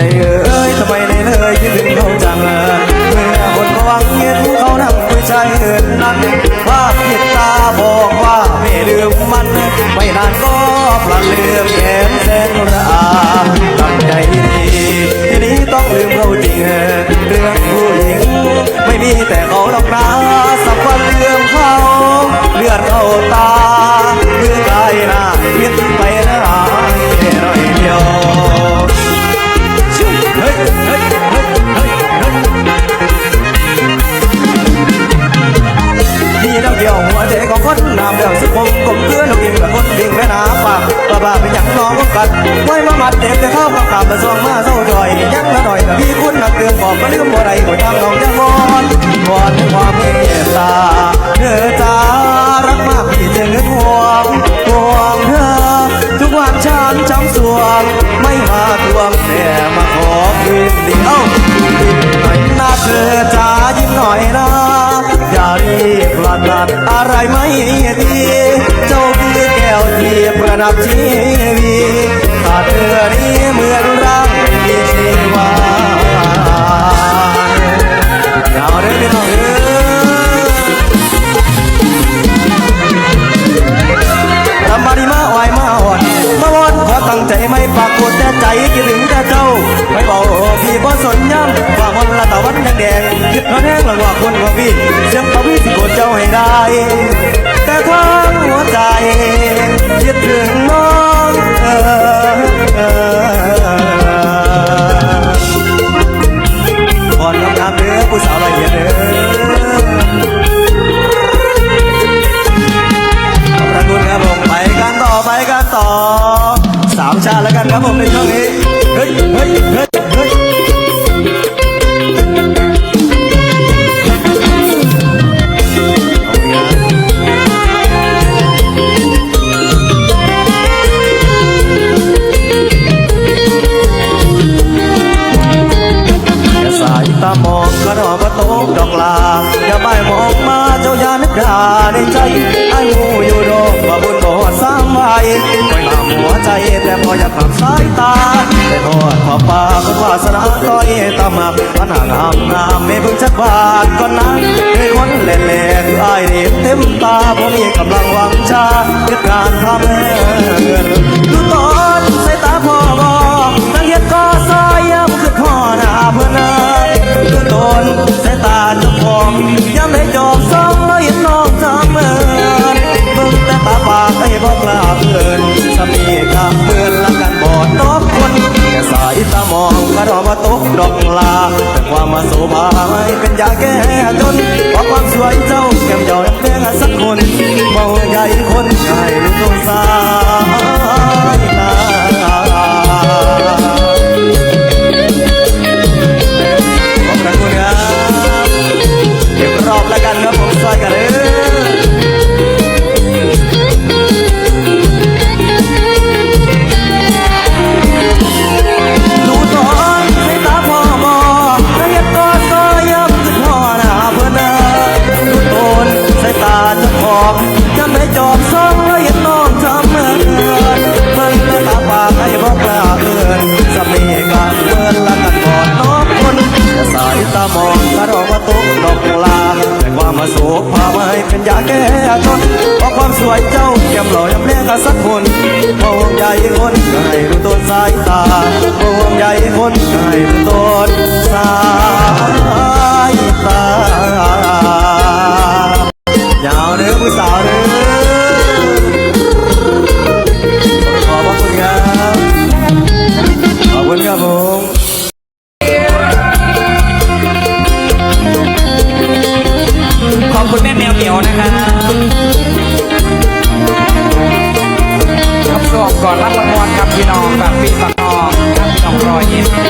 they บ้าบ้าเป็นอย่างน้องก็กัดไว้มามัดเด็กแต่เข้ามาขับมาส่งมาเศร้าจอยยังละหน่อยแต่พี่คุณนักเตือนบอกมาลืมบ่ได้บ่ทำน้องยังวอนวอนความเมตตาเธอจ้ารักมากพี่จึงเงินห่วงห่วงเธอทุกวันฉันจำสวง ไม่มาทวงแต่มาขอคืนดีเอ้ายิ้มหน่อยนะเธอจ้ายิ้มหน่อยนะอย่ารีบพลัดลัดอะไรไม่ดี รับชีวีถ้าเธอนี้เหมือนร่างมีชีวาอาเด้อพี่น้องเอ้ยทำมาดีมาไหวมาอ่อนมาวอนขอตั้งใจไม่ปากฏแต่ใจคิดถึงแต่เจ้า ไม่บอกพี่บ่สนย้ำว่ามันละตะวันแดงแดงยึดนอนแห้งลังว่าคนว่าพี่เสียงเขาพี่สิโกรธเจ้าให้ได้ แต่ทั้งหัวใจคิดถึงน้ องเออก่อนน้ำเด้อผู้สาวละเอียดเด้อ ตามองกระดอกระโตกดอกลาอย่าใบมองมาเจ้ายานึกดาในใจไอ้หูอยู่ดอกว่าบุญบ่สร้างไว้คอยหามหัวใจแต่พออยากขับสายตาแต่ทอดขอบปากคนวาสนาต้อยตามมาปัญหางามงามไม่เพิ่งจักบาทก่อนนั้นเคยคนแหล่แหล่คือไอ้ายเด็เต็มตาพอมีกำลังหวังชาคือการทำเงินดูตอน สายตามองก็รอมาตกดอกลาแต่ความมาโสภาไม่เป็นยาแก้จนเพราะความสวยเจ้าแก้มยอดแดงสักคนมองใหญ่คนใหญ่ลูกสงสา สายตามองใหญ่คนก็ให้รู้ต้นสายตายาวเด้อผู้สาวเด้อขอบพระคุณครับขอบคุณครับผมขอบคุณแม่แมวเหมียวนะครับครับสวมก่อนรับรางวัลกับพี่น้องแบบ ปีฝากน้องกับพี่น้องรอยยิ้ม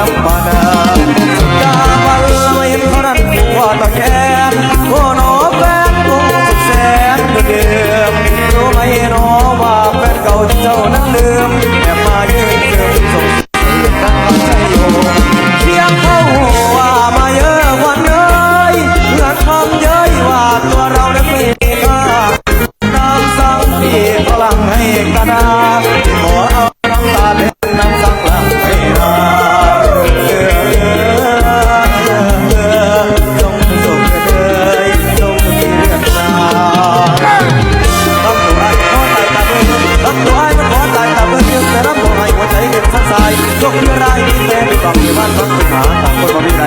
รับมานาสุดามาเอ่ยเพราะนั้วตะแคงโอ้หนอแฟนคงดแสนรู้ไหมหนอว่าแฟนเก่าเจ้านั้นลืม ยโชคที่ร้ายมีแต่ไม่ต้องมีบ้านต้องไปหาต่างคนบ่มีใด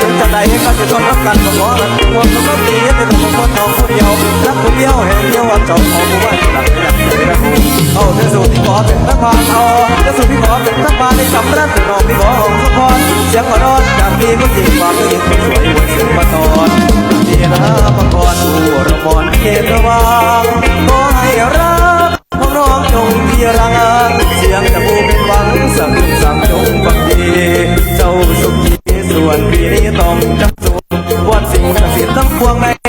ถึงจะใดก็จะทนรับกันบ่ขอกันห่วงก็ตีจะต้องคนทองผู้เดียวรักผู้เดียวแห่งเดียวว่าเจ้าของผู้ว่าหลักอยากจะได้รู้เอาเธอสู่ที่ขอเป็นทั้งพานเอาเธอสู่ที่ขอเป็นทั้งพานในสำรักเป็นน้องที่ขอของทุกคนเสียงหัวเร้อนจากพี่ผู้หญิงความผู้หญิงสวยวันเสียงมาตอนดีนะมังกร for my